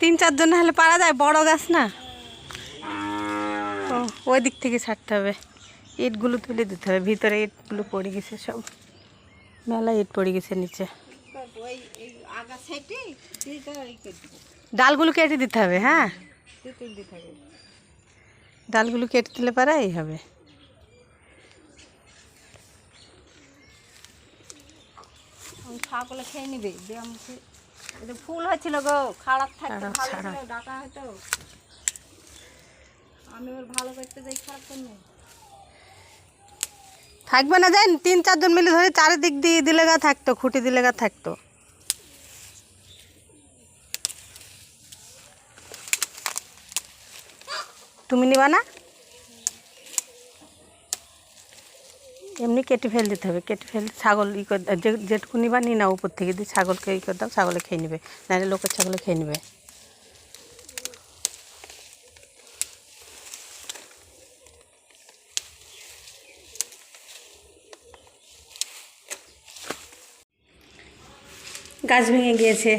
তিন চারজন হলে পারা যায় বড় গাছ না? ও ওই দিক থেকে ছাড়তে হবে। ইটগুলো তুলে দিতে হবে ভিতরে ইটগুলো পড়ে গেছে সব। মেলা ইট পড়ে গেছে নিচে। ডালগুলো কেটে দিতে হবে হ্যাঁ? ডালগুলো কেটে দিলে পারাই হবে। ছাগলে খেয়ে নিবে ফুল হয়েছিল গো খারাপ থাকতো ভালো ছিল আমি ওর ভালো করতে যাই খারাপ থাকবে না যাই তিন চারজন মিলে ধরে চারিদিক দিয়ে দিলে গা থাকতো খুঁটি দিলে গা থাকতো। তুমি নিবা না? এমনি কেটে ফেল দিতে হবে, কেটে ফেল ছাগল ই করে যেটুকু নিবা নি না উপর থেকে, দিয়ে ছাগলকে ই করে দাও, ছাগলে খেয়ে নেবে। নাহলে লোকের ছাগলে খেয়ে নেবে। গাছ ভেঙে গিয়েছে।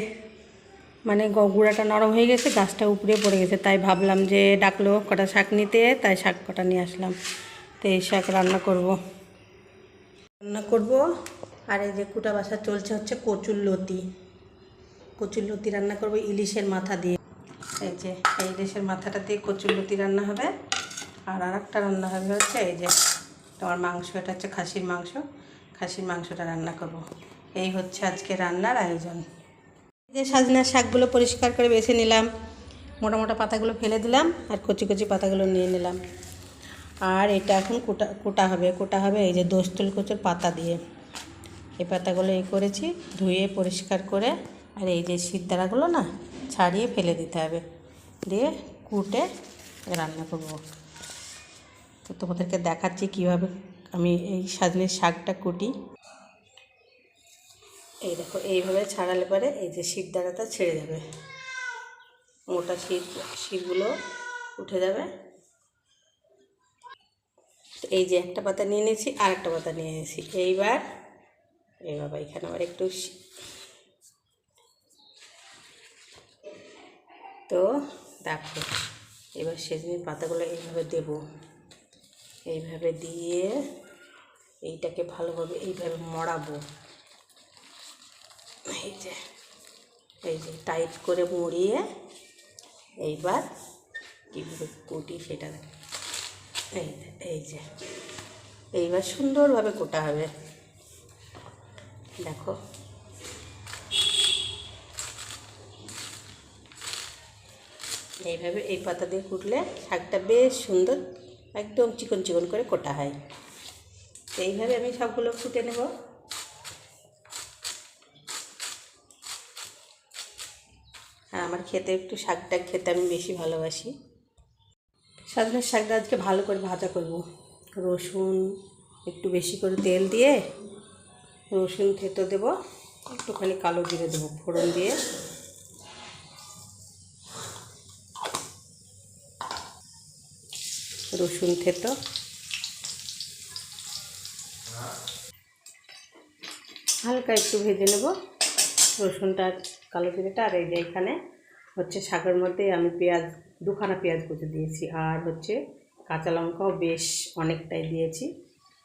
মানে গুঁড়াটা নরম হয়ে গেছে, গাছটা উপরে পড়ে গেছে। তাই ভাবলাম যে ডাকলো কটা শাক নিতে, তাই শাক কটা নিয়ে আসলাম। তো এই শাক রান্না করব। রান্না করব। আর এই যে কুটা বাসা চলছে হচ্ছে কচুর লতি। কচুর লতি রান্না করব ইলিশের মাথা দিয়ে। এই যে, এই ইলিশের মাথাটা দিয়ে কচুর লতি রান্না হবে। আর আর একটা রান্না হবে হচ্ছে এই যে, তোমার মাংস, এটা হচ্ছে খাসির মাংস। খাসির মাংসটা রান্না করব। এই হচ্ছে আজকে রান্নার আয়োজন। এই যে সাজনার শাকগুলো পরিষ্কার করে বেছে নিলাম। মোটা মোটা পাতাগুলো ফেলে দিলাম আর কচি কচি পাতাগুলো নিয়ে নিলাম। আর এটা এখন কোটা কোটা হবে কোটা হবে এই যে দোস্তুল কচুর পাতা দিয়ে। এই পাতাগুলো এই করেছি, ধুয়ে পরিষ্কার করে, আর এই যে সিদ্ধারাগুলো না, ছাড়িয়ে ফেলে দিতে হবে। দিয়ে কুটে রান্না করব। তো তোমাদেরকে দেখাচ্ছি কীভাবে আমি এই সাজনের শাকটা কুটি। এই দেখো, এইভাবে ছাড়ালে পরে এই যে শীত দ্বারাটা ছেড়ে যাবে। মোটা শীত, শীতগুলো উঠে যাবে। তো এই যে একটা পাতা নিয়ে নিয়েছি, আর একটা পাতা নিয়ে নিয়েছি। এইবার, এই বাবা, এখানে আবার একটু তো দেখো, এবার সেদিনের পাতাগুলো এইভাবে দেব। এইভাবে দিয়ে এইটাকে ভালোভাবে এইভাবে মড়াবো। এই যে এই যে টাইট করে মুড়িয়ে এইবার কীভাবে কুটি সেটা এই এই যে। এইবার সুন্দরভাবে কোটা হবে। দেখো। এইভাবে এই পাতা দিয়ে কুটলে শাকটা বেশ সুন্দর, একদম চিকন চিকন করে কোটা হয়। এইভাবে আমি সবগুলো ফুটে নেব। আর আমার খেতে একটু শাকটা খেতে আমি বেশি ভালোবাসি। সাজনের শাকটা আজকে ভালো করে ভাজা করব। রসুন, একটু বেশি করে তেল দিয়ে রসুন থেতো দেব, একটুখানি কালো জিরে দেবো ফোড়ন দিয়ে। রসুন থেতো। হালকা একটু ভেজে নেব। রসুনটা, কালো জিরেটা আর এই যে এখানে। হচ্ছে শাকের মধ্যে আমি পেঁয়াজ, দুখানা পেঁয়াজ কুচি দিয়েছি। আর হচ্ছে কাঁচা লঙ্কাও বেশ অনেকটাই দিয়েছি।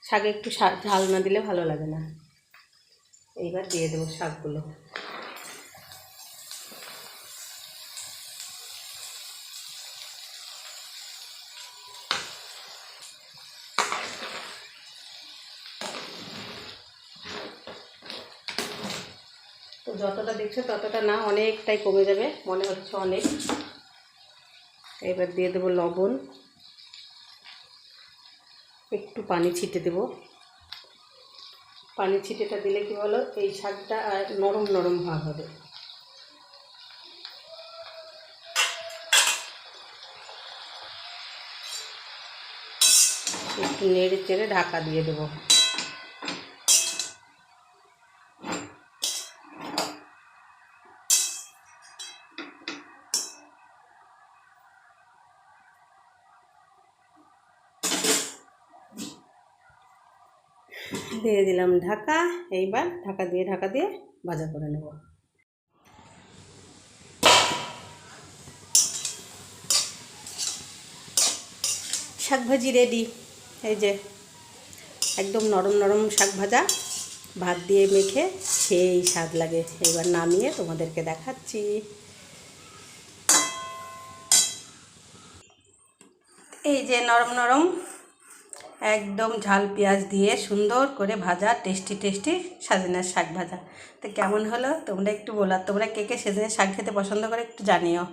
শাকে একটু ঝাল না দিলে ভালো লাগে না। এইবার দিয়ে দেবো শাকগুলো। যতটা দেখছ ততটা না, অনেকটাই কমে যাবে, মনে হচ্ছে অনেক। এবার দিয়ে দেবো লবণ। একটু পানি ছিটে দেবো। পানি ছিটেটা দিলে কি বলো, এই শাকটা আর নরম নরম ভাব হবে। একটু নেড়ে চেড়ে ঢাকা দিয়ে দেবো। দিয়ে দিলাম ঢাকা, এইবার ঢাকা দিয়ে ঢাকা দিয়ে ভাজা করে নেব। শাক ভাজি রেডি এই যে একদম নরম নরম শাক ভাজা, ভাত দিয়ে মেখে সেই স্বাদ লাগে। এবার নামিয়ে তোমাদেরকে দেখাচ্ছি। এই যে নরম নরম একদম ঝাল পেঁয়াজ দিয়ে সুন্দর করে ভাজা টেস্টি টেস্টি সাজনের শাক ভাজা। তো কেমন হলো? তোমরা একটু বলো। তোমরা কে কে সেজনের শাক খেতে পছন্দ করে একটু জানিও।